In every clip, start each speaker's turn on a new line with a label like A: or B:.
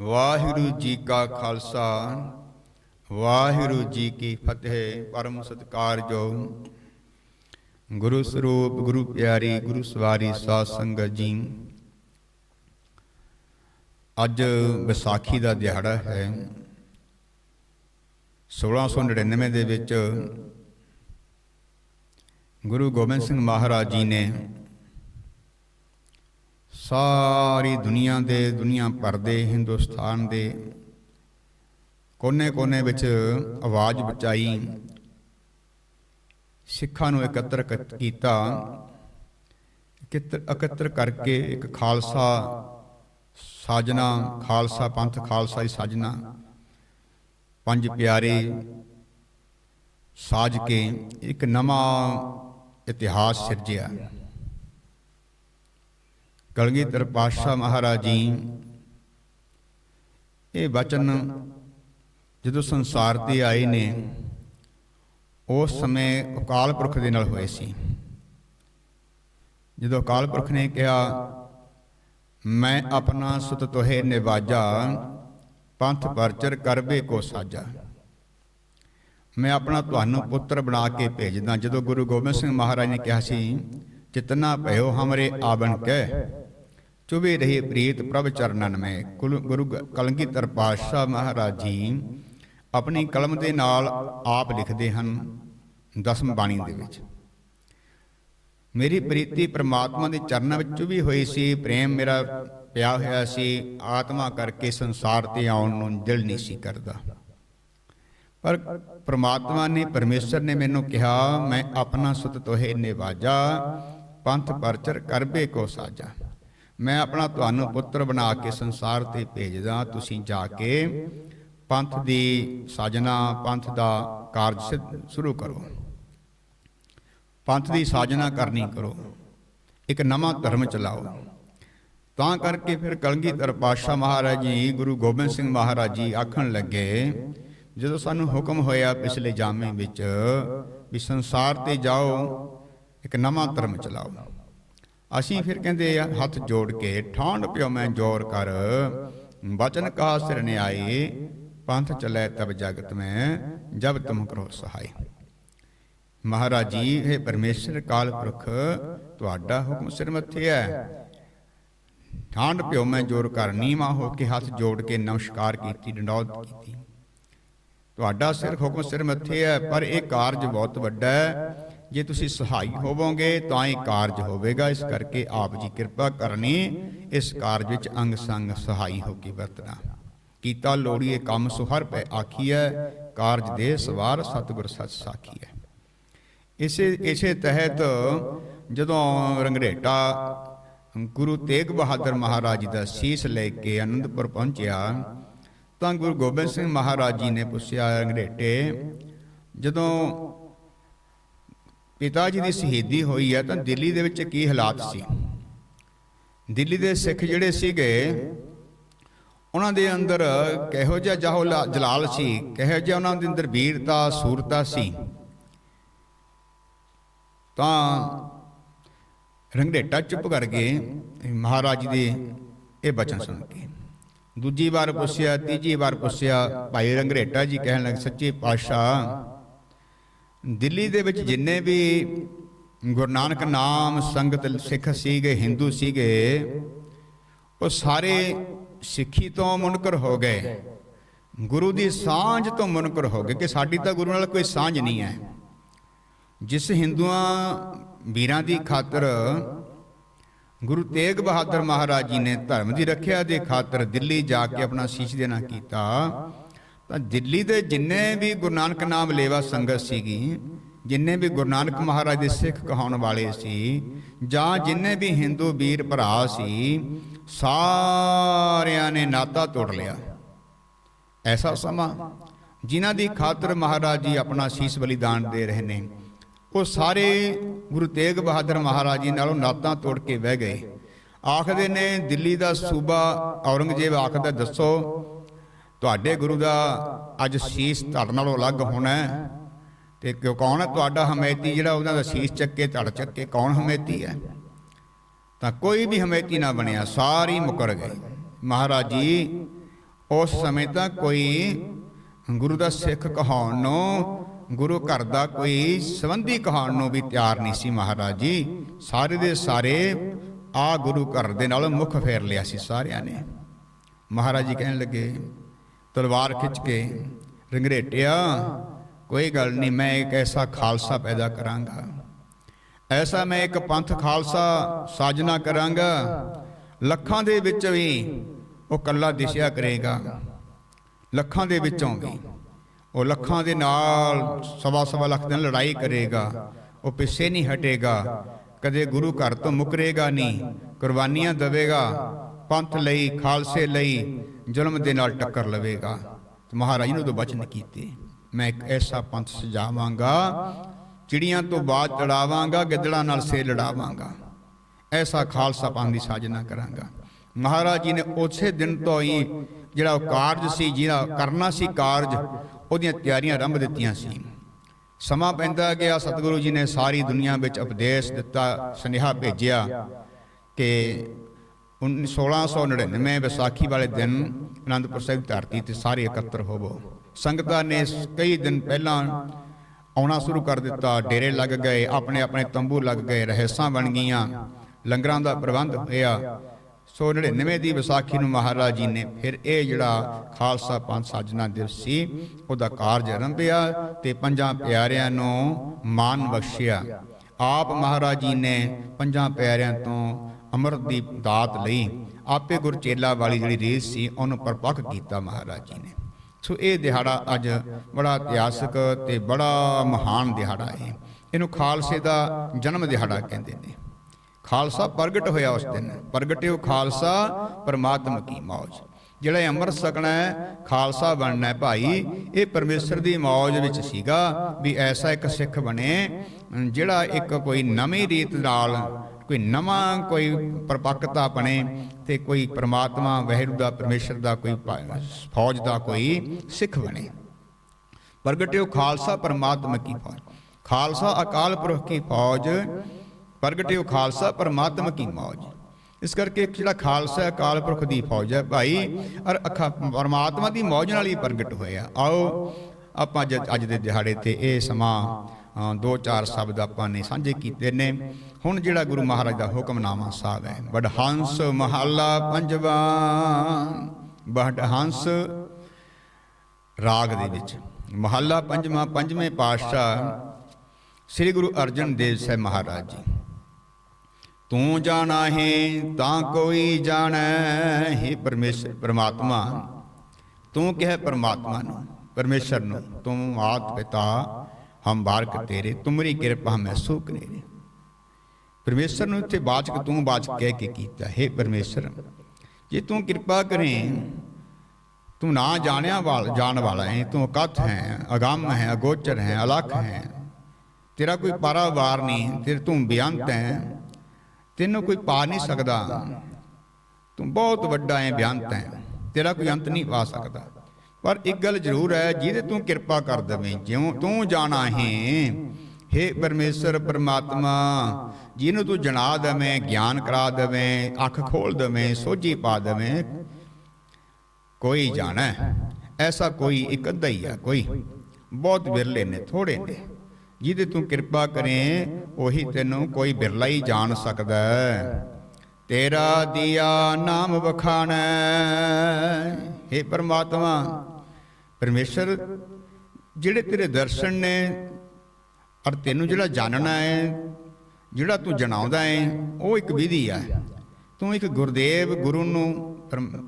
A: ਵਾਹਿਗੁਰੂ ਜੀ ਕਾ ਖਾਲਸਾ, ਵਾਹਿਗੁਰੂ ਜੀ ਕੀ ਫਤਿਹ, ਪਰਮ ਸਤਿਕਾਰਯੋਗ। ਗੁਰੂ ਸਰੂਪ, ਗੁਰੂ ਪਿਆਰੀ, ਗੁਰੂ ਸਵਾਰੀ ਸਾਧ ਸੰਗਤ ਜੀ, ਅੱਜ ਵਿਸਾਖੀ ਦਾ ਦਿਹਾੜਾ ਹੈ। 1699 ਦੇ ਵਿੱਚ ਗੁਰੂ ਗੋਬਿੰਦ ਸਿੰਘ ਮਹਾਰਾਜ ਜੀ ਨੇ ਸਾਰੀ ਦੁਨੀਆ ਦੇ ਦੁਨੀਆ ਭਰ ਦੇ, ਹਿੰਦੁਸਤਾਨ ਦੇ ਕੋਨੇ-ਕੋਨੇ ਵਿੱਚ ਆਵਾਜ਼ ਬਚਾਈ। ਸਿੱਖਾਂ ਨੂੰ ਇਕੱਤਰ ਕੀਤਾ। ਇਕੱਤਰ ਇਕੱਤਰ ਕਰਕੇ ਇੱਕ ਖਾਲਸਾ ਸਾਜਨਾ, ਖਾਲਸਾ ਪੰਥ, ਖਾਲਸਾ ਦੀ ਸਾਜਨਾ। ਪੰਜ ਪਿਆਰੇ ਸਾਜ ਕੇ ਇੱਕ ਨਵਾਂ ਇਤਿਹਾਸ ਸਿਰਜਿਆ। ਕਲਗੀਧਰ ਪਾਤਸ਼ਾਹ ਮਹਾਰਾਜ। ਜੀ ਇਹ ਬਚਨ ਜਦੋਂ ਸੰਸਾਰ ਤੇ ਆਏ ਨੇ, ਉਸ ਸਮੇਂ ਅਕਾਲ ਪੁਰਖ ਦੇ ਨਾਲ ਹੋਏ ਸੀ। ਜਦੋਂ ਅਕਾਲ ਪੁਰਖ ਨੇ ਕਿਹਾ, ਮੈਂ ਆਪਣਾ ਸੁਤ ਤੋਹੇ ਨਿਵਾਜਾ, ਪੰਥ ਪਰਚਰ ਕਰਬੇ ਕੋ ਸਾਜਾ। ਮੈਂ ਆਪਣਾ ਤੁਹਾਨੂੰ ਪੁੱਤਰ ਬਣਾ ਕੇ ਭੇਜਦਾ। ਜਦੋਂ ਗੁਰੂ ਗੋਬਿੰਦ ਸਿੰਘ ਮਹਾਰਾਜ ਨੇ ਕਿਹਾ ਸੀ, ਜਿਤਨਾ ਭਇਓ ਹਮਰੇ ਆਵਣ ਕਹਿ ਚੁਬੇ ਰਹੇ ਪ੍ਰੀਤ ਪ੍ਰਭ ਚਰਨਨ ਮੈਂ। ਕੁਲ- ਗੁਰੂ ਗ- ਕਲਗੀਧਰ ਪਾਤਸ਼ਾਹ ਮਹਾਰਾਜ ਜੀ ਆਪਣੀ ਕਲਮ ਦੇ ਨਾਲ ਆਪ ਲਿਖਦੇ ਹਨ ਦਸਮ ਬਾਣੀ ਦੇ ਵਿੱਚ। ਮੇਰੀ ਪ੍ਰੀਤੀ ਪ੍ਰਮਾਤਮਾ ਦੇ ਚਰਨਾਂ ਵਿੱਚ ਚੁਬੀ ਹੋਈ ਸੀ, ਪ੍ਰੇਮ ਮੇਰਾ ਪਿਆ ਹੋਇਆ ਸੀ, ਆਤਮਾ ਕਰਕੇ ਸੰਸਾਰ ਤੇ ਆਉਣ ਨੂੰ ਦਿਲ ਨਹੀਂ ਸੀ ਕਰਦਾ। ਪਰ ਪ੍ਰਮਾਤਮਾ ਨੇ, ਪਰਮੇਸ਼ਰ ਨੇ ਮੈਨੂੰ ਕਿਹਾ, ਮੈਂ ਆਪਣਾ ਸੁਤ ਤੋਹੇ ਨਿਵਾਜਾ, ਪੰਥ ਪਰਚਰ ਕਰਬੇ ਕੋ ਸਾਜਾ। ਮੈਂ ਆਪਣਾ ਤੁਹਾਨੂੰ ਪੁੱਤਰ ਬਣਾ ਕੇ ਸੰਸਾਰ ਤੇ ਭੇਜਦਾ, ਤੁਸੀਂ ਜਾ ਕੇ ਪੰਥ ਦੀ ਸਾਜਨਾ, ਪੰਥ ਦਾ ਕਾਰਜ ਸਿੱਧ- ਸ਼ੁਰੂ ਕਰੋ। ਪੰਥ ਦੀ ਸਾਜਨਾ ਕਰਨੀ ਕਰੋ। ਇੱਕ ਨਵਾਂ ਧਰਮ ਚਲਾਓ। ਤਾਂ ਕਰਕੇ ਫਿਰ ਕਲਗੀਧਰ ਪਾਤਸ਼ਾਹ ਮਹਾਰਾਜ ਜੀ, ਗੁਰੂ ਗੋਬਿੰਦ ਸਿੰਘ ਮਹਾਰਾਜ ਜੀ ਆਖਣ ਲੱਗੇ, ਜਦੋਂ ਸਾਨੂੰ ਹੁਕਮ ਹੋਇਆ ਪਿਛਲੇ ਜਾਮੇ ਵਿੱਚ ਵੀ ਸੰਸਾਰ ਤੇ ਜਾਓ, ਇੱਕ ਨਵਾਂ ਧਰਮ ਚਲਾਓ। ਅਸੀਂ ਫਿਰ ਕਹਿੰਦੇ ਆ, ਹੱਥ ਜੋੜ ਕੇ ਠਾਂਡ ਪਿਓ ਮੈਂ ਜੋਰ ਕਰ। ਬਚਨ ਕਹਾ ਸਿਰ ਨਿਆਏ ਪੰਥ ਚਲੇ ਤਬ ਜਗਤ ਮੈਂ, ਜਬ ਤੁਮ ਕਰੋ ਸਹਾਈ। ਮਹਾਰਾਜ ਜੀ ਇਹ ਪਰਮੇਸ਼ਰ ਕਾਲ ਪੁਰਖ, ਤੁਹਾਡਾ ਹੁਕਮ ਸਿਰ ਮੱਥੇ ਹੈ। ਠਾਂਡ ਪਿਓ ਮੈਂ ਜੋਰ ਕਰ, ਨੀਵਾ ਹੋ ਕੇ ਹੱਥ ਜੋੜ ਕੇ ਨਮਸਕਾਰ ਕੀਤੀ, ਡੰਡੌਤ ਕੀਤੀ। ਤੁਹਾਡਾ ਸਿਰ ਹੁਕਮ ਸਿਰ ਮੱਥੇ ਹੈ, ਪਰ ਇਹ ਕਾਰਜ ਬਹੁਤ ਵੱਡਾ ਹੈ। ਜੇ ਤੁਸੀਂ ਸਹਾਈ ਹੋਵੋਗੇ, ਤਾਂ ਇਹ ਕਾਰਜ ਹੋਵੇਗਾ। ਇਸ ਕਰਕੇ ਆਪ ਜੀ ਕਿਰਪਾ ਕਰਨੀ, ਇਸ ਕਾਰਜ ਵਿੱਚ ਅੰਗ ਸੰਗ ਸਹਾਈ ਹੋ ਕੇ ਵਰਤਣਾ। ਕੀਤਾ ਲੋੜੀਏ ਕੰਮ ਸੁਹਰ ਪੈ ਆਖੀਐ ਕਾਰਜ ਦੇ ਸਵਾਰ ਸਤਿਗੁਰ ਸੱਚ ਸਾਖੀ ਹੈ ਇਸੇ ਇਸੇ ਤਹਿਤ ਜਦੋਂ ਰੰਗਰੇਟਾ ਗੁਰੂ ਤੇਗ ਬਹਾਦਰ ਮਹਾਰਾਜ ਜੀ ਦਾ ਸੀਸ ਲੈ ਕੇ ਅਨੰਦਪੁਰ ਪਹੁੰਚਿਆ, ਤਾਂ ਗੁਰੂ ਗੋਬਿੰਦ ਸਿੰਘ ਮਹਾਰਾਜ ਜੀ ਨੇ ਪੁੱਛਿਆ, ਰੰਗਰੇਟੇ, ਜਦੋਂ ਪਿਤਾ ਜੀ ਦੀ ਸ਼ਹੀਦੀ ਹੋਈ ਹੈ ਤਾਂ ਦਿੱਲੀ ਦੇ ਵਿੱਚ ਕੀ ਹਾਲਾਤ ਸੀ? ਦਿੱਲੀ ਦੇ ਸਿੱਖ ਜਿਹੜੇ ਸੀਗੇ, ਉਹਨਾਂ ਦੇ ਅੰਦਰ ਕਿਹੋ ਜਿਹਾ ਜਾਹੋ ਲਾ- ਜਲਾਲ ਸੀ, ਕਿਹੋ ਜਿਹਾ ਉਹਨਾਂ ਦੇ ਅੰਦਰ ਵੀਰਤਾ, ਸੂਰਤਾ ਸੀ? ਤਾਂ ਰੰਗੜੇਟਾ ਚੁੱਪ ਕਰ ਗਏ ਮਹਾਰਾਜ ਜੀ ਦੇ ਇਹ ਬਚਨ ਸੁਣ ਕੇ। ਦੂਜੀ ਵਾਰ ਪੁੱਛਿਆ, ਤੀਜੀ ਵਾਰ ਪੁੱਛਿਆ, ਭਾਈ ਰੰਗੜੇਟਾ ਜੀ ਕਹਿਣ ਲੱਗੇ, ਸੱਚੇ ਪਾਤਸ਼ਾਹ ਦਿੱਲੀ ਦੇ ਵਿੱਚ ਜਿੰਨੇ ਵੀ ਗੁਰੂ ਨਾਨਕ ਨਾਮ ਸੰਗਤ ਸਿੱਖ ਸੀਗੇ ਹਿੰਦੂ ਸੀਗੇ, ਉਹ ਸਾਰੇ ਸਿੱਖੀ ਤੋਂ ਮੁਨਕਰ ਹੋ ਗਏ। ਗੁਰੂ ਦੀ ਸਾਂਝ ਤੋਂ ਮੁਨਕਰ ਹੋ ਗਏ ਕਿ ਸਾਡੀ ਤਾਂ ਗੁਰੂ ਨਾਲ ਕੋਈ ਸਾਂਝ ਨਹੀਂ ਹੈ। ਜਿਸ ਹਿੰਦੂਆਂ ਵੀਰਾਂ ਦੀ ਖਾਤਰ ਗੁਰੂ ਤੇਗ ਬਹਾਦਰ ਮਹਾਰਾਜ ਜੀ ਨੇ ਧਰਮ ਦੀ ਰੱਖਿਆ ਦੇ ਖਾਤਰ ਦਿੱਲੀ ਜਾ ਕੇ ਆਪਣਾ ਸੀਸ ਦੇਣਾ ਕੀਤਾ ਤਾਂ ਦਿੱਲੀ ਦੇ ਜਿੰਨੇ ਵੀ ਗੁਰੂ ਨਾਨਕ ਨਾਮ ਲੇਵਾ ਸੰਗਤ ਸੀਗੀ, ਜਿੰਨੇ ਵੀ ਗੁਰੂ ਨਾਨਕ ਮਹਾਰਾਜ ਦੇ ਸਿੱਖ ਕਹਾਉਣ ਵਾਲੇ ਸੀ, ਜਾਂ ਜਿੰਨੇ ਵੀ ਹਿੰਦੂ ਵੀਰ ਭਰਾ ਸੀ, ਸਾਰਿਆਂ ਨੇ ਨਾਤਾ ਤੋੜ ਲਿਆ। ਐਸਾ ਸਮਾਂ ਜਿਨ੍ਹਾਂ ਦੀ ਖਾਤਰ ਮਹਾਰਾਜ ਜੀ ਆਪਣਾ ਸੀਸ ਬਲੀਦਾਨ ਦੇ ਰਹੇ ਨੇ, ਉਹ ਸਾਰੇ ਗੁਰੂ ਤੇਗ ਬਹਾਦਰ ਮਹਾਰਾਜ ਜੀ ਨਾਲੋਂ ਨਾਤਾ ਤੋੜ ਕੇ ਬਹਿ ਗਏ। ਆਖਦੇ ਨੇ, ਦਿੱਲੀ ਦਾ ਸੂਬਾ ਔਰੰਗਜ਼ੇਬ ਆਖਦਾ, ਦੱਸੋ ਤੁਹਾਡੇ ਗੁਰੂ ਦਾ ਅੱਜ ਸੀਸ ਤੁਹਾਡੇ ਨਾਲੋਂ ਅਲੱਗ ਹੋਣਾ ਹੈ। ਤੇ ਕਿਉਂ ਕੌਣ ਹੈ? ਤੁਹਾਡਾ ਹਮੈਤੀ ਜਿਹੜਾ ਉਹਨਾਂ ਦਾ ਸੀਸ ਚੱਕੇ, ਧੜ ਚੱਕੇ, ਕੌਣ ਹਮੈਤੀ ਹੈ? ਤਾਂ ਕੋਈ ਵੀ ਹਮੈਤੀ ਨਾ ਬਣਿਆ, ਸਾਰੀ ਮੁਕਰ ਗਏ ਮਹਾਰਾਜ ਜੀ, ਉਸ ਸਮੇਂ ਤਾਂ ਕੋਈ ਗੁਰੂ ਦਾ ਸਿੱਖ ਕਹਾਉਣ ਨੂੰ, ਗੁਰੂ ਘਰ ਦਾ ਕੋਈ ਸੰਬੰਧੀ ਕਹਾਉਣ ਨੂੰ ਵੀ ਤਿਆਰ ਨਹੀਂ ਸੀ ਮਹਾਰਾਜ ਜੀ। ਸਾਰੇ ਦੇ ਸਾਰੇ ਆ ਗੁਰੂ ਘਰ ਦੇ ਨਾਲ ਮੁਖ ਫੇਰ ਲਿਆ ਸੀ ਸਾਰਿਆਂ ਨੇ। ਮਹਾਰਾਜ ਜੀ ਕਹਿਣ ਲੱਗੇ ਤਲਵਾਰ ਖਿੱਚ ਕੇ ਰੰਗਰੇਟਿਆ, ਕੋਈ ਗੱਲ ਨਹੀਂ, ਮੈਂ ਇੱਕ ਐਸਾ ਖਾਲਸਾ ਪੈਦਾ ਕਰਾਂਗਾ। ਐਸਾ ਮੈਂ ਇੱਕ ਪੰਥ ਖਾਲਸਾ ਸਾਜਨਾ ਕਰਾਂਗਾ, ਲੱਖਾਂ ਦੇ ਵਿੱਚ ਵੀ ਉਹ ਕੱਲਾ ਦਿਸਿਆ ਕਰੇਗਾ। ਲੱਖਾਂ ਦੇ ਵਿੱਚੋਂ ਵੀ ਉਹ ਲੱਖਾਂ ਦੇ ਨਾਲ ਸਵਾ ਸਵਾ ਲੱਖ ਦਿਨ ਲੜਾਈ ਕਰੇਗਾ, ਉਹ ਪਿੱਛੇ ਨਹੀਂ ਹਟੇਗਾ, ਕਦੇ ਗੁਰੂ ਘਰ ਤੋਂ ਮੁਕਰੇਗਾ ਨਹੀਂ, ਕੁਰਬਾਨੀਆਂ ਦੇਵੇਗਾ ਪੰਥ ਲਈ, ਖਾਲਸੇ ਲਈ ਜ਼ੁਲਮ ਦੇ ਨਾਲ ਟੱਕਰ ਲਵੇਗਾ। ਤੇ ਮਹਾਰਾਜ ਨੇ ਉਦੋਂ ਬਚਨ ਕੀਤੇ, ਮੈਂ ਇੱਕ ਐਸਾ ਪੰਥ ਸਜਾਵਾਂਗਾ, ਚਿੜੀਆਂ ਤੋਂ ਬਾਅਦ ਚੜਾਵਾਂਗਾ, ਗਿੱਦੜਾਂ ਨਾਲ ਸੇ ਲੜਾਵਾਂਗਾ। ਐਸਾ ਖਾਲਸਾ ਪੰਥ ਦੀ ਸਾਜਨਾ ਕਰਾਂਗਾ। ਮਹਾਰਾਜ ਜੀ ਨੇ ਉਸੇ ਦਿਨ ਤੋਂ ਹੀ ਜਿਹੜਾ ਉਹ ਕਾਰਜ ਸੀ, ਜਿਹੜਾ ਕਰਨਾ ਸੀ ਕਾਰਜ, ਉਹਦੀਆਂ ਤਿਆਰੀਆਂ ਆਰੰਭ ਦਿੱਤੀਆਂ ਸੀ। ਸਮਾਂ ਪੈਂਦਾ ਗਿਆ, ਸਤਿਗੁਰੂ ਜੀ ਨੇ ਸਾਰੀ ਦੁਨੀਆ ਵਿੱਚ ਉਪਦੇਸ਼ ਦਿੱਤਾ, ਸੁਨੇਹਾ ਭੇਜਿਆ ਕਿ 1699 ਵਿਸਾਖੀ ਵਾਲੇ ਦਿਨ ਅਨੰਦਪੁਰ ਸਾਹਿਬ ਧਰਤੀ ਤੇ ਸਾਰੇ ਇਕੱਤਰ ਹੋਵੋ। ਸੰਗਤਾਂ ਨੇ ਕਈ ਦਿਨ ਪਹਿਲਾਂ ਆਉਣਾ ਸ਼ੁਰੂ ਕਰ ਦਿੱਤਾ। ਡੇਰੇ ਲੱਗ ਗਏ ਆਪਣੇ ਆਪਣੇ ਤੰਬੂ ਲੱਗ ਗਏ, ਰਹਿਸਾਂ ਬਣ ਗਈਆਂ। ਲੰਗਰਾਂ ਦਾ ਪ੍ਰਬੰਧ ਹੋਇਆ। ਸੋ 99 ਦੀ ਵਿਸਾਖੀ ਨੂੰ ਮਹਾਰਾਜ ਜੀ ਨੇ ਫਿਰ ਇਹ ਜਿਹੜਾ ਖਾਲਸਾ ਪੰਥ ਸਾਜਨਾ ਦਿਵਸ ਸੀ, ਉਹਦਾ ਕਾਰਜ ਆਰੰਭਿਆ ਤੇ ਪੰਜਾਂ ਪਿਆਰਿਆਂ ਨੂੰ ਮਾਨ ਬਖਸ਼ਿਆ। ਆਪ ਮਹਾਰਾਜ ਜੀ ਨੇ ਪੰਜਾਂ ਪਿਆਰਿਆਂ ਤੋਂ ਅੰਮ੍ਰਿਤ ਦੀ ਦਾਤ ਲਈ ਆਪੇ ਗੁਰਚੇਲਾ ਵਾਲੀ ਜਿਹੜੀ ਰੀਤ ਸੀ, ਉਹਨੂੰ ਪਰਪੱਕ ਕੀਤਾ ਮਹਾਰਾਜ ਜੀ ਨੇ। ਸੋ ਇਹ ਦਿਹਾੜਾ ਅੱਜ ਬੜਾ ਇਤਿਹਾਸਕ ਤੇ ਬੜਾ ਮਹਾਨ ਦਿਹਾੜਾ ਹੈ। ਇਹਨੂੰ ਖਾਲਸੇ ਦਾ ਜਨਮ ਦਿਹਾੜਾ ਕਹਿੰਦੇ ਨੇ। ਖਾਲਸਾ ਪ੍ਰਗਟ ਹੋਇਆ ਉਸ ਦਿਨ। ਪ੍ਰਗਟਿਓ ਖਾਲਸਾ, ਪਰਮਾਤਮਾ ਕੀ ਮੌਜ। ਜਿਹੜਾ ਇਹ ਅੰਮ੍ਰਿਤ ਸਕਣਾ ਹੈ, ਖਾਲਸਾ ਬਣਨਾ ਹੈ ਭਾਈ, ਇਹ ਪਰਮੇਸ਼ਰ ਦੀ ਮੌਜ ਵਿੱਚ ਸੀਗਾ ਵੀ ਐਸਾ ਇੱਕ ਸਿੱਖ ਬਣੇ, ਜਿਹੜਾ ਇੱਕ ਕੋਈ ਨਵੀਂ ਰੀਤ ਨਾਲ ਕੋਈ ਨਵਾਂ ਕੋਈ ਪਰਪੱਕਤਾ ਬਣੇ ਤੇ ਕੋਈ ਪ੍ਰਮਾਤਮਾ ਵਹਿਰੂ ਦਾ, ਪਰਮੇਸ਼ਰ ਦਾ, ਕੋਈ ਫੌਜ ਦਾ ਕੋਈ ਸਿੱਖ ਬਣੇ। ਪ੍ਰਗਟਿਓ ਖਾਲਸਾ ਪਰਮਾਤਮਾ ਕੀ ਫੌਜ? ਖਾਲਸਾ ਅਕਾਲ ਪੁਰਖ ਕੀ ਫੌਜ? ਪ੍ਰਗਟਿਓ ਖਾਲਸਾ ਪਰਮਾਤਮਾ ਕੀ ਮੌਜ? ਇਸ ਕਰਕੇ ਇੱਕ ਜਿਹੜਾ ਖਾਲਸਾ ਅਕਾਲ ਪੁਰਖ ਦੀ ਫੌਜ ਹੈ ਭਾਈ, ਔਰ ਅਖਾ ਪਰਮਾਤਮਾ ਦੀ ਮੌਜ ਨਾਲ ਹੀ ਪ੍ਰਗਟ ਹੋਇਆ। ਆਓ, ਆਪਾਂ ਅੱਜ ਅੱਜ ਦੇ ਦਿਹਾੜੇ ਤੇ ਇਹ ਸਮਾਂ ਹਾਂ, ਦੋ ਚਾਰ ਸ਼ਬਦ ਆਪਾਂ ਨੇ ਸਾਂਝੇ ਕੀਤੇ ਨੇ। ਹੁਣ ਜਿਹੜਾ ਗੁਰੂ ਮਹਾਰਾਜ ਦਾ ਹੁਕਮਨਾਮਾ ਸਾਹਿਬ ਹੈ ਵਡਹੰਸ ਮਹੱਲਾ ਪੰਜਵਾ ਵਡਹੰਸ ਰਾਗ ਦੇ ਵਿੱਚ। ਮਹੱਲਾ ਪੰਜਵਾਂ, ਪੰਜਵੇਂ ਪਾਤਸ਼ਾਹ ਸ੍ਰੀ ਗੁਰੂ ਅਰਜਨ ਦੇਵ ਸਾਹਿਬ ਮਹਾਰਾਜ ਜੀ। ਤੂੰ ਜਾਣਾ ਹੈ ਤਾਂ ਕੋਈ ਜਾਣੈ, ਹੈ ਪਰਮੇਸ਼ਰ ਪਰਮਾਤਮਾ। ਤੂੰ ਕਿਹ ਪਰਮਾਤਮਾ ਨੂੰ, ਪਰਮੇਸ਼ਰ ਨੂੰ, ਤੂੰ ਆਦ ਪਿਤਾ। ਹਮ ਬਾਰਕ ਤੇਰੇ ਤੁਮਰੀ ਕਿਰਪਾ ਮੈਂ ਸੁਖ ਨੇਰੇ ਪਰਮੇਸ਼ਰ ਨੂੰ ਇੱਥੇ ਬਾਚਕ ਤੂੰ ਬਾਚਕ ਕਹਿ ਕੇ ਕੀਤਾ ਹੈ ਪਰਮੇਸ਼ਰ ਜੇ ਤੂੰ ਕਿਰਪਾ ਕਰੇ ਤੂੰ ਨਾ ਜਾਣਿਆ ਵਾਲ ਜਾਣ ਵਾਲਾ ਹੈ ਤੂੰ ਅਕਥ ਹੈ ਅਗੰਮ ਹੈ ਅਗੋਚਰ ਹੈ ਅਲਖ ਹੈ ਤੇਰਾ ਕੋਈ ਪਾਰਾਵਾਰ ਨਹੀਂ ਤੇਰੇ ਤੂੰ ਬੇਅੰਤ ਹੈ ਤੈਨੂੰ ਕੋਈ ਪਾ ਨਹੀਂ ਸਕਦਾ ਤੂੰ ਬਹੁਤ ਵੱਡਾ ਹੈ ਬੇਅੰਤ ਹੈ ਤੇਰਾ ਕੋਈ ਅੰਤ ਨਹੀਂ ਪਾ ਸਕਦਾ ਪਰ ਇੱਕ ਗੱਲ ਜ਼ਰੂਰ ਹੈ, ਜਿਹਦੇ ਤੂੰ ਕਿਰਪਾ ਕਰ ਦੇਵੇਂ, ਜਿਉਂ ਤੂੰ ਜਾਣਾ ਹੈ। ਹੇ ਪਰਮੇਸ਼ਰ, ਪਰਮਾਤਮਾ, ਜਿਹਨੂੰ ਤੂੰ ਜਣਾ ਦੇਵੇਂ, ਗਿਆਨ ਕਰਾ ਦੇਵੇਂ, ਅੱਖ ਖੋਲ ਦੇਵੇਂ, ਸੋਝੀ ਪਾ ਦੇਵੇਂ, ਕੋਈ ਜਾਣਾ, ਐਸਾ ਕੋਈ ਇੱਕ ਅੱਧਾ ਹੀ ਆ ਕੋਈ। ਬਹੁਤ ਵਿਰਲੇ ਨੇ ਥੋੜੇ ਨੇ। ਜਿਹਦੇ ਤੂੰ ਕਿਰਪਾ ਕਰੇ, ਉਹੀ ਤੈਨੂੰ ਕੋਈ ਬਿਰਲਾ ਹੀ ਜਾਣ ਸਕਦਾ ਤੇਰਾ ਦਿਆ ਨਾਮ ਵਖਾਣਾ। ਹੈ ਪਰਮਾਤਮਾ ਪਰਮੇਸ਼ਰ, ਜਿਹੜੇ ਤੇਰੇ ਦਰਸ਼ਨ ਨੇ ਔਰ ਤੈਨੂੰ ਜਿਹੜਾ ਜਾਣਨਾ ਹੈ, ਜਿਹੜਾ ਤੂੰ ਜਣਾਉਂਦਾ ਹੈ, ਉਹ ਇੱਕ ਵਿਧੀ ਹੈ ਤੂੰ ਇੱਕ ਗੁਰਦੇਵ ਗੁਰੂ ਨੂੰ ਪਰਮ-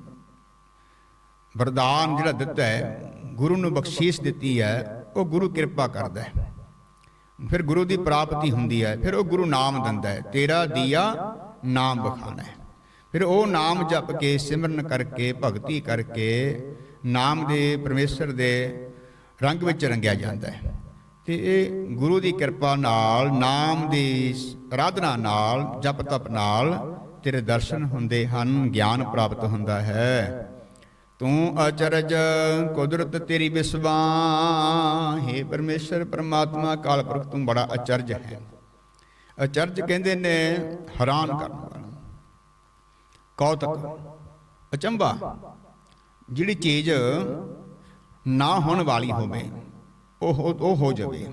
A: ਵਰਦਾਨ ਜਿਹੜਾ ਦਿੱਤਾ ਹੈ, ਗੁਰੂ ਨੂੰ ਬਖਸ਼ੀਸ਼ ਦਿੱਤੀ ਹੈ, ਉਹ ਗੁਰੂ ਕਿਰਪਾ ਕਰਦਾ ਹੈ। ਫਿਰ ਗੁਰੂ ਦੀ ਪ੍ਰਾਪਤੀ ਹੁੰਦੀ ਹੈ, ਫਿਰ ਉਹ ਗੁਰੂ ਨਾਮ ਦਿੰਦਾ ਹੈ, ਤੇਰਾ ਦੀਆ ਨਾਮ ਬਖਾਣਾ ਹੈ। ਫਿਰ ਉਹ ਨਾਮ ਜਪ ਕੇ ਸਿਮਰਨ ਕਰਕੇ, ਭਗਤੀ ਕਰਕੇ ਨਾਮ ਦੇ ਪਰਮੇਸ਼ਰ ਦੇ ਰੰਗ ਵਿੱਚ ਰੰਗਿਆ ਜਾਂਦਾ ਹੈ। ਤੇ ਇਹ ਗੁਰੂ ਦੀ ਕਿਰਪਾ ਨਾਲ, ਨਾਮ ਦੀ ਆਰਾਧਨਾ ਨਾਲ, ਜਪ ਤਪ ਨਾਲ ਤੇਰੇ ਦਰਸ਼ਨ ਹੁੰਦੇ ਹਨ, ਗਿਆਨ ਪ੍ਰਾਪਤ ਹੁੰਦਾ ਹੈ। ਤੂੰ ਅਚਰਜ ਕੁਦਰਤ ਤੇਰੀ ਬਿਸਵਾ ਹੈ ਪਰਮੇਸ਼ਰ, ਪਰਮਾਤਮਾ ਕਾਲ ਪੁਰਖ, ਤੂੰ ਬੜਾ ਅਚਰਜ ਹੈ। ਅਚਰਜ ਕਹਿੰਦੇ ਨੇ, ਹੈਰਾਨ ਕਰਨ ਵਾਲਾ। ਕੌਤਕ, ਅਚੰਭਾ। ਜਿਹੜੀ ਚੀਜ਼ ਨਾ ਹੋਣ ਵਾਲੀ ਹੋਵੇ, ਉਹ ਹੋ- ਉਹ ਹੋ ਜਾਵੇ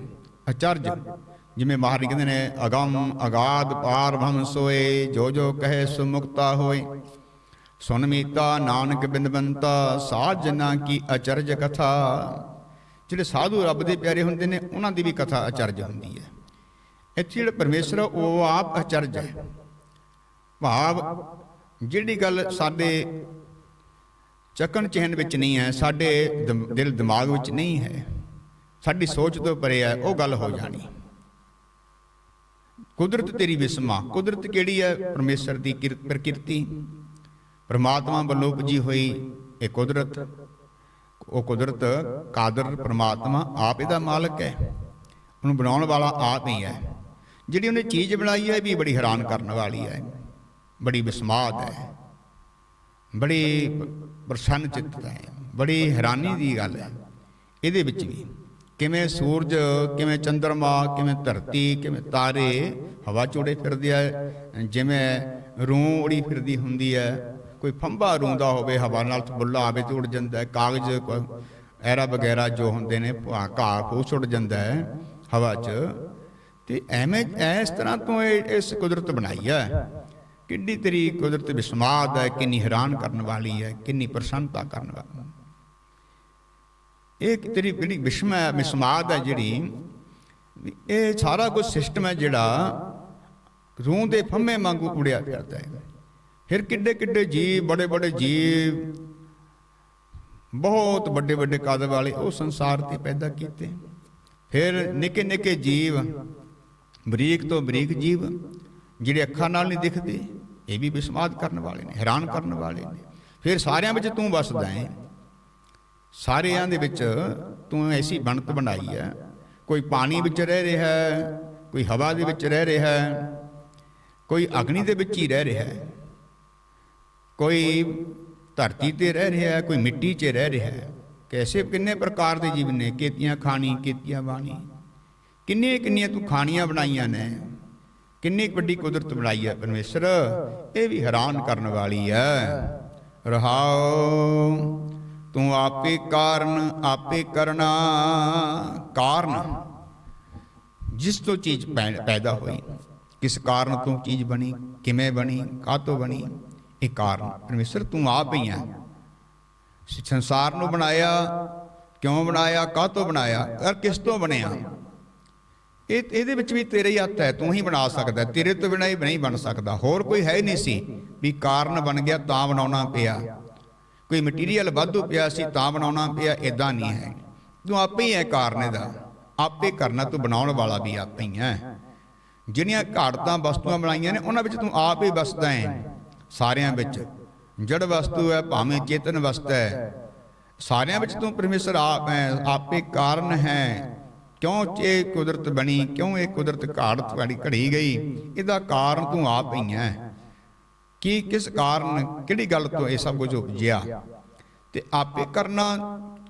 A: ਅਚਰਜ ਜਿਵੇਂ। ਮਹਾਰਾਜ ਕਹਿੰਦੇ ਨੇ, ਅਗੰਮ ਅਗਾਧ ਪਾਰ ਭਮ ਸੋਏ, ਜੋ ਜੋ ਕਹੇ ਸੁਮੁਕਤਾ ਹੋਏ। ਸੁਨ ਮੀਤਾ ਨਾਨਕ ਬਿੰਦਵੰਤਾ ਸਾਧ ਜਨਾਂ ਕੀ ਅਚਰਜ ਕਥਾ। ਜਿਹੜੇ ਸਾਧੂ ਰੱਬ ਦੇ ਪਿਆਰੇ ਹੁੰਦੇ ਨੇ, ਉਹਨਾਂ ਦੀ ਵੀ ਕਥਾ ਅਚਰਜ ਹੁੰਦੀ ਹੈ। ਇੱਥੇ ਜਿਹੜਾ ਪਰਮੇਸ਼ਰ ਉਹ ਆਪ ਅਚਰਜ ਹੈ। ਭਾਵ, ਜਿਹੜੀ ਗੱਲ ਸਾਡੇ ਚੱਕਣ ਚਿਹਨ ਵਿੱਚ ਨਹੀਂ ਹੈ, ਸਾਡੇ ਦਿਮ- ਦਿਲ ਦਿਮਾਗ ਵਿੱਚ ਨਹੀਂ ਹੈ। ਸਾਡੀ ਸੋਚ ਤੋਂ ਪਰੇ ਹੈ, ਉਹ ਗੱਲ ਹੋ ਜਾਣੀ। ਕੁਦਰਤ ਤੇਰੀ ਵਿਸਮਾ, ਕੁਦਰਤ ਕਿਹੜੀ ਹੈ? ਪਰਮੇਸ਼ਰ ਦੀ ਕਿਰ- ਪ੍ਰਕਿਰਤੀ। ਪਰਮਾਤਮਾ ਵੱਲੋਂ ਉਪਜੀ ਹੋਈ ਇਹ ਕੁਦਰਤ। ਉਹ ਕੁਦਰਤ, ਕਾਦਰ, ਪਰਮਾਤਮਾ ਆਪ ਇਹਦਾ ਮਾਲਕ ਹੈ। ਉਹਨੂੰ ਬਣਾਉਣ ਵਾਲਾ ਆਪ ਹੀ ਹੈ। ਜਿਹੜੀ ਉਹਨੇ ਚੀਜ਼ ਬਣਾਈ ਹੈ, ਇਹ ਵੀ ਬੜੀ ਹੈਰਾਨ ਕਰਨ ਵਾਲੀ ਹੈ। ਬੜੀ ਵਿਸਮਾਦ ਹੈ। ਬੜੀ ਪ੍ਰਸੰਨ ਚਿੱਤ ਹੈ, ਬੜੀ ਹੈਰਾਨੀ ਦੀ ਗੱਲ ਹੈ। ਇਹਦੇ ਵਿੱਚ ਵੀ ਕਿਵੇਂ ਸੂਰਜ, ਕਿਵੇਂ ਚੰ드ਰਮਾ ਕਿਵੇਂ ਧਰਤੀ, ਕਿਵੇਂ ਤਾਰੇ ਹਵਾ ਚੋੜੇ ਫਿਰਦੇ ਆ, ਜਿਵੇਂ ਰੂੰ ਉੜੀ ਫਿਰਦੀ ਹੁੰਦੀ ਹੈ, ਕੋਈ ਫੰਬਾ ਰੂੰਦਾ ਹੋਵੇ, ਹਵਾ ਨਾਲ ਬੁੱਲਾ ਆਵੇ ਤੇ ਉੜ ਜਾਂਦਾ ਕਾਗਜ਼ ਐਰਾ ਵਗੈਰਾ ਜੋ ਹੁੰਦੇ ਨੇ, ਭਾ- ਘਾਹ ਫੂਸ ਉੱਡ ਜਾਂਦਾ ਹੈ ਹਵਾ 'ਚ। ਤੇ ਐਵੇਂ ਇਸ ਤਰ੍ਹਾਂ ਤੋਂ ਇਹ, ਇਸ ਕੁਦਰਤ ਬਣਾਈ ਹੈ। ਕਿੰਨੀ ਤੇਰੀ ਕੁਦਰਤ ਵਿਸਮਾਦ ਹੈ, ਕਿੰਨੀ ਹੈਰਾਨ ਕਰਨ ਵਾਲੀ ਹੈ, ਕਿੰਨੀ ਪ੍ਰਸੰਨਤਾ ਕਰਨ ਵਾਲੀ ਇਹ ਤੇਰੀ ਜਿਹੜੀ ਵਿਸ਼ਮ ਹੈ ਵਿਸਮਾਦ ਹੈ ਜਿਹੜੀ ਇਹ ਸਾਰਾ ਕੁਝ ਸਿਸਟਮ ਹੈ ਜਿਹੜਾ ਰੂਹ ਦੇ ਫੰਮੇ ਵਾਂਗੂ ਉੜਿਆ ਫਿਰਦਾ ਹੈ। ਫਿਰ ਕਿੱਡੇ ਕਿੱਡੇ ਜੀਵ, ਬੜੇ ਬੜੇ ਜੀਵ, ਬਹੁਤ ਵੱਡੇ ਵੱਡੇ ਕਦ ਵਾਲੇ ਉਹ ਸੰਸਾਰ ਤੇ ਪੈਦਾ ਕੀਤੇ। ਫਿਰ ਨਿੱਕੇ ਨਿੱਕੇ ਜੀਵ, ਬਰੀਕ ਤੋਂ ਬਰੀਕ ਜੀਵ, ਜਿਹੜੇ ਅੱਖਾਂ ਨਾਲ ਨਹੀਂ ਦਿਖਦੇ ਇਹ ਵੀ ਵਿਸਮਾਦ ਕਰਨ ਵਾਲੇ ਨੇ, ਹੈਰਾਨ ਕਰਨ ਵਾਲੇ ਨੇ। ਫਿਰ ਸਾਰਿਆਂ ਵਿੱਚ ਤੂੰ ਵਸਦਾ ਹੈ। ਸਾਰਿਆਂ ਦੇ ਵਿੱਚ ਤੂੰ ਐਸੀ ਬਣਤ ਬਣਾਈ ਹੈ। ਕੋਈ ਪਾਣੀ ਵਿੱਚ ਰਹਿ ਰਿਹਾ ਹੈ, ਕੋਈ ਹਵਾ ਦੇ ਵਿੱਚ ਰਹਿ ਰਿਹਾ ਹੈ, ਕੋਈ ਅਗਨੀ ਦੇ ਵਿੱਚ ਹੀ ਰਹਿ ਰਿਹਾ ਹੈ। ਕੋਈ ਧਰਤੀ ਤੇ ਰਹਿ ਰਿਹਾ ਹੈ, ਕੋਈ ਮਿੱਟੀ 'ਚ ਰਹਿ ਰਿਹਾ ਹੈ। ਕੈਸੇ, ਕਿੰਨੇ ਪ੍ਰਕਾਰ ਦੇ ਜੀਵ ਨੇ, ਕੀਤੀਆਂ ਖਾਣੀ, ਕੀਤੀਆਂ ਬਾਣੀ ਕਿੰਨੀਆਂ ਕਿੰਨੀਆਂ ਤੂੰ ਖਾਣੀਆਂ ਬਣਾਈਆਂ ਨੇ। ਕਿੰਨੀ ਕੁ ਵੱਡੀ ਕੁਦਰਤ ਬਣਾਈ ਹੈ ਪਰਮੇਸ਼ਰ? ਇਹ ਵੀ ਹੈਰਾਨ ਕਰਨ ਵਾਲੀ ਹੈ। ਰਹਾਉ, ਤੂੰ ਆਪੇ ਕਾਰਨ, ਆਪੇ ਕਰਨਾ ਕਾਰਨ? ਜਿਸ ਤੋਂ ਚੀਜ਼ ਪੈ- ਪੈਦਾ ਹੋਈ, ਕਿਸ ਕਾਰਨ ਤੋਂ ਚੀਜ਼ ਬਣੀ, ਕਿਵੇਂ ਬਣੀ, ਕਾਹਤੋਂ ਬਣੀ, ਇਹ ਕਾਰਨ ਪਰਮੇਸ਼ਰ ਤੂੰ ਆਪ ਹੀ ਹੈ। ਸੰਸਾਰ ਨੂੰ ਬਣਾਇਆ, ਕਿਉਂ ਬਣਾਇਆ, ਕਾਹਤੋਂ ਬਣਾਇਆ, ਔਰ ਕਿਸ ਤੋਂ ਬਣਿਆ? ਇਹ, ਇਹਦੇ ਵਿੱਚ ਵੀ ਤੇਰੇ ਹੀ ਹੱਥ ਹੈ, ਤੂੰ ਹੀ ਬਣਾ ਸਕਦਾ, ਤੇਰੇ ਤੋਂ ਬਿਨਾਂ ਇਹ ਨਹੀਂ ਬਣ ਸਕਦਾ, ਹੋਰ ਕੋਈ ਹੈ ਹੀ ਨਹੀਂ ਸੀ ਵੀ ਕਾਰਨ ਬਣ ਗਿਆ ਤਾਂ ਬਣਾਉਣਾ ਪਿਆ। ਕੋਈ ਮਟੀਰੀਅਲ ਵਾਧੂ ਪਿਆ ਸੀ ਤਾਂ ਬਣਾਉਣਾ ਪਿਆ ਇਦਾਂ ਨਹੀਂ ਹੈ। ਤੂੰ ਆਪੇ ਹੀ ਹੈ ਕਾਰਨ ਇਹਦਾ, ਆਪੇ ਕਰਨਾ ਤੂੰ ਬਣਾਉਣ ਵਾਲਾ ਵੀ ਆਪੇ ਹੀ ਹੈ। ਜਿਹੜੀਆਂ ਘਾੜਤਾਂ ਵਸਤੂਆਂ ਬਣਾਈਆਂ ਨੇ, ਉਹਨਾਂ ਵਿੱਚ ਤੂੰ ਆਪ ਹੀ ਵਸਦਾ ਹੈ, ਸਾਰਿਆਂ ਵਿੱਚ। ਜੜ ਵਸਤੂ ਹੈ, ਭਾਵੇਂ ਚੇਤਨ ਵਸਤ ਹੈ, ਸਾਰਿਆਂ ਵਿੱਚ ਤੂੰ ਪਰਮੇਸ਼ਰ ਆਪ ਹੈ ਆਪੇ ਕਾਰਨ ਹੈ। ਕਿਉਂ ਇਹ ਕੁਦਰਤ ਬਣੀ? ਕਿਉਂ ਇਹ ਕੁਦਰਤ ਘਾੜ ਤੁਹਾਡੀ ਘੜੀ ਗਈ? ਇਹਦਾ ਕਾਰਨ ਤੂੰ ਆਪ ਹੀ ਹੈ। ਕੀ ਕਿਸ ਕਾਰਨ, ਕਿਹੜੀ ਗੱਲ ਤੋਂ ਇਹ ਸਭ ਕੁਝ ਉਪਜਿਆ? ਤੇ ਆਪੇ ਕਰਨਾ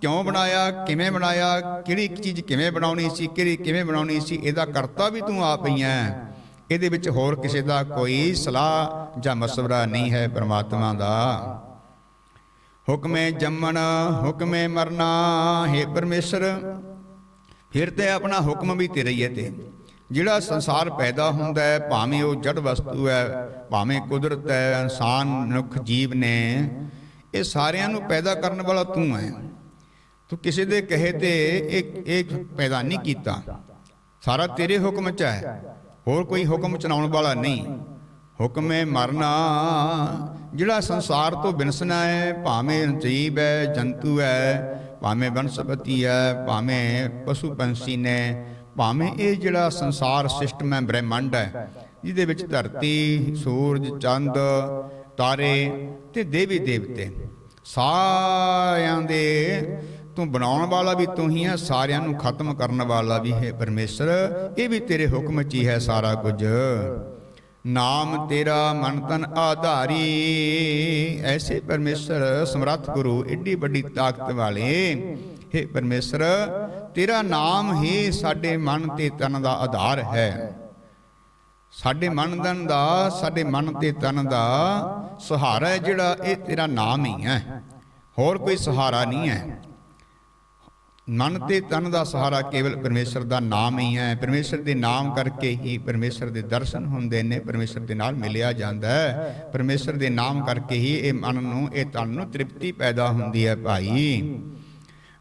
A: ਕਿਉਂ ਬਣਾਇਆ, ਕਿਵੇਂ ਬਣਾਇਆ, ਕਿਹੜੀ ਚੀਜ਼ ਕਿਵੇਂ ਬਣਾਉਣੀ ਸੀ, ਕਿਹੜੀ ਕਿਵੇਂ ਬਣਾਉਣੀ ਸੀ, ਇਹਦਾ ਕਰਤਾ ਵੀ ਤੂੰ ਆਪ ਹੀ ਹੈ। ਇਹਦੇ ਵਿੱਚ ਹੋਰ ਕਿਸੇ ਦਾ ਕੋਈ ਸਲਾਹ ਜਾਂ ਮਸ਼ਵਰਾ ਨਹੀਂ ਹੈ ਪ੍ਰਮਾਤਮਾ ਦਾ। ਹੁਕਮੇ ਜੰਮਣ, ਹੁਕਮੇ ਮਰਨਾ, ਹੈ ਪਰਮੇਸ਼ਰ ਫਿਰ ਤੇ ਆਪਣਾ ਹੁਕਮ ਵੀ ਤੇਰੇ ਹੀ ਹੈ ਤੇ। ਜਿਹੜਾ ਸੰਸਾਰ ਪੈਦਾ ਹੁੰਦਾ ਹੈ, ਭਾਵੇਂ ਉਹ ਜੜ ਵਸਤੂ ਹੈ, ਭਾਵੇਂ ਕੁਦਰਤ ਹੈ, ਇਨਸਾਨ, ਮਨੁੱਖ, ਜੀਵ ਨੇ, ਇਹ ਸਾਰਿਆਂ ਨੂੰ ਪੈਦਾ ਕਰਨ ਵਾਲਾ ਤੂੰ ਹੈ। ਤੂੰ ਕਿਸੇ ਦੇ ਕਹੇ ਤੇ ਇਹ ਇਹ ਪੈਦਾ ਨਹੀਂ ਕੀਤਾ। ਸਾਰਾ ਤੇਰੇ ਹੁਕਮ ਚ ਹੈ। ਹੋਰ ਕੋਈ ਹੁਕਮ ਚਲਾਉਣ ਵਾਲਾ ਨਹੀਂ। ਹੁਕਮੇ ਮਰਨਾ, ਜਿਹੜਾ ਸੰਸਾਰ ਤੋਂ ਬਿਨਸਣਾ ਹੈ, ਭਾਵੇਂ ਜੀਵ ਹੈ, ਜੰਤੂ ਹੈ ਭਾਵੇਂ ਬਨਸਪਤੀ ਹੈ, ਭਾਵੇਂ ਪਸ਼ੂ ਪੰਛੀ ਨੇ, ਭਾਵੇਂ ਇਹ ਜਿਹੜਾ ਸੰਸਾਰ ਸਿਸਟਮ ਹੈ, ਬ੍ਰਹਿਮੰਡ ਹੈ, ਜਿਹਦੇ ਵਿੱਚ ਧਰਤੀ, ਸੂਰਜ, ਚੰਦ, ਤਾਰੇ ਤੇ ਦੇਵੀ ਦੇਵਤੇ ਸਾਰਿਆਂ ਦੇ ਤੂੰ ਬਣਾਉਣ ਵਾਲਾ ਵੀ ਤੂੰ ਹੀ ਹੈ, ਸਾਰਿਆਂ ਨੂੰ ਖਤਮ ਕਰਨ ਵਾਲਾ ਵੀ ਹੈ ਪਰਮੇਸ਼ਰ। ਇਹ ਵੀ ਤੇਰੇ ਹੁਕਮ 'ਚ ਹੀ ਹੈ ਸਾਰਾ ਕੁਝ। ਨਾਮ ਤੇਰਾ ਮਨ ਤਨ ਆਧਾਰੀ। ਐਸੇ ਪਰਮੇਸ਼ਰ ਸਮਰੱਥ ਗੁਰੂ, ਏਡੀ ਵੱਡੀ ਤਾਕਤ ਵਾਲੇ। हे ਪਰਮੇਸ਼ਰ, ਤੇਰਾ ਨਾਮ ਹੀ ਸਾਡੇ ਮਨ ਤੇ ਤਨ ਦਾ ਆਧਾਰ ਹੈ। ਸਾਡੇ ਮਨ ਤਨ ਦਾ, ਸਾਡੇ ਮਨ ਤੇ ਤਨ ਦਾ ਸਹਾਰਾ ਜਿਹੜਾ, ਇਹ ਤੇਰਾ ਨਾਮ ਹੀ ਹੈ। ਹੋਰ ਕੋਈ ਸਹਾਰਾ ਨਹੀਂ ਹੈ। ਮਨ ਤੇ ਤਨ ਦਾ ਸਹਾਰਾ ਕੇਵਲ ਪਰਮੇਸ਼ਰ ਦਾ ਨਾਮ ਹੀ ਹੈ। ਪਰਮੇਸ਼ਰ ਦੇ ਨਾਮ ਕਰਕੇ ਹੀ ਪਰਮੇਸ਼ਰ ਦੇ ਦਰਸ਼ਨ ਹੁੰਦੇ ਨੇ, ਪਰਮੇਸ਼ਰ ਦੇ ਨਾਲ ਮਿਲਿਆ ਜਾਂਦਾ ਹੈ। ਪਰਮੇਸ਼ਰ ਦੇ ਨਾਮ ਕਰਕੇ ਹੀ ਇਹ ਮਨ ਨੂੰ, ਇਹ ਤਨ ਨੂੰ ਤ੍ਰਿਪਤੀ ਪੈਦਾ ਹੁੰਦੀ ਹੈ ਭਾਈ।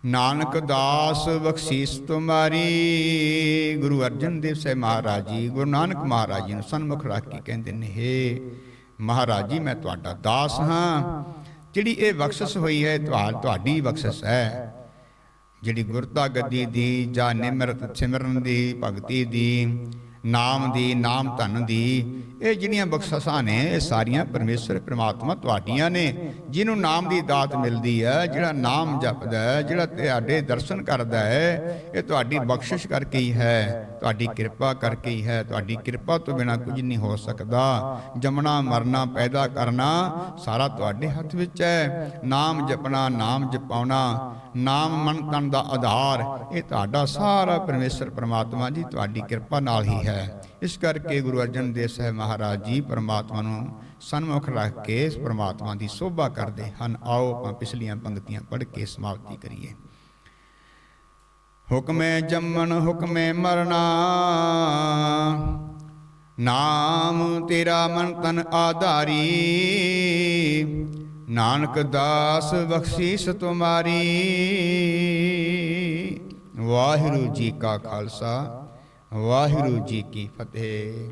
A: ਨਾਨਕ ਦਾਸ ਬਖਸ਼ੀਸ ਤੁਮਾਰੀ, ਗੁਰੂ ਅਰਜਨ ਦੇਵ ਸਾਹਿਬ ਮਹਾਰਾਜ ਜੀ, ਗੁਰੂ ਨਾਨਕ ਮਹਾਰਾਜ ਜੀ ਨੂੰ ਸਨਮੁਖ ਰੱਖ ਕੇ ਕਹਿੰਦੇ ਨੇ, ਹੇ ਮਹਾਰਾਜ ਜੀ, ਮੈਂ ਤੁਹਾਡਾ ਦਾਸ ਹਾਂ। ਜਿਹੜੀ ਇਹ ਬਖਸ਼ਿਸ਼ ਹੋਈ ਹੈ ਤੁਹਾ- ਤੁਹਾਡੀ ਬਖਸ਼ਿਸ਼ ਹੈ। ਜਿਹੜੀ ਗੁਰਤਾ ਗੱਦੀ ਦੀ ਜਾਂ ਨਿਮਰਤ ਸਿਮਰਨ ਦੀ ਭਗਤੀ ਦੀ ਨਾਮ ਦੀ, ਨਾਮ ਧਨ ਦੀ। ਇਹ ਜਿਹੜੀਆਂ ਬਖਸ਼ਿਸ਼ਾਂ ਨੇ, ਇਹ ਸਾਰੀਆਂ ਪਰਮੇਸ਼ਰ, ਪ੍ਰਮਾਤਮਾ ਤੁਹਾਡੀਆਂ ਨੇ, ਜਿਹਨੂੰ ਨਾਮ ਦੀ ਦਾਤ ਮਿਲਦੀ ਹੈ, ਜਿਹੜਾ ਨਾਮ ਜਪਦਾ ਹੈ, ਜਿਹੜਾ ਤੁਹਾਡੇ ਦਰਸ਼ਨ ਕਰਦਾ ਹੈ, ਇਹ ਤੁਹਾਡੀ ਬਖਸ਼ਿਸ਼ ਕਰਕੇ ਹੀ ਹੈ, ਤੁਹਾਡੀ ਕਿਰਪਾ ਕਰਕੇ ਹੀ ਹੈ, ਤੁਹਾਡੀ ਕਿਰਪਾ ਤੋਂ ਬਿਨਾ ਕੁਝ ਨਹੀਂ ਹੋ ਸਕਦਾ। ਜਮਣਾ, ਮਰਨਾ, ਪੈਦਾ ਕਰਨਾ ਸਾਰਾ ਤੁਹਾਡੇ ਹੱਥ ਵਿੱਚ ਹੈ। ਨਾਮ ਜਪਣਾ, ਨਾਮ ਜਪਾਉਣਾ, ਨਾਮ ਮਨ ਤਨ ਦਾ ਆਧਾਰ, ਇਹ ਤੁਹਾਡਾ ਸਾਰਾ ਪਰਮੇਸ਼ਰ, ਪ੍ਰਮਾਤਮਾ ਜੀ, ਤੁਹਾਡੀ ਕਿਰਪਾ ਨਾਲ ਹੀ ਹੈ। ਹੈ। ਇਸ ਕਰਕੇ ਗੁਰੂ ਅਰਜਨ ਦੇਵ ਸਾਹਿਬ ਮਹਾਰਾਜ ਜੀ ਪਰਮਾਤਮਾ ਨੂੰ ਸਨਮੁਖ ਰੱਖ ਕੇ ਇਸ ਪ੍ਰਮਾਤਮਾ ਦੀ ਸੋਭਾ ਕਰਦੇ ਹਨ। ਆਓ ਆਪਾਂ ਪਿਛਲੀਆਂ ਪੰਕਤੀਆਂ ਪੜ੍ਹ ਕੇ ਸਮਾਪਤੀ ਕਰੀਏ। ਹੁਕਮੇ ਜੰਮਣ, ਹੁਕਮੇ ਮਰਨਾ, ਨਾਮ ਤੇਰਾ ਮਨ ਤਨ ਆਧਾਰੀ, ਨਾਨਕ ਦਾਸ ਬਖਸ਼ੀਸ ਤੁਮਾਰੀ। ਵਾਹਿਗੁਰੂ ਜੀ ਕਾ ਖਾਲਸਾ ਵਾਹਿਗੁਰੂ ਜੀ ਕੀ ਫਤਿਹ।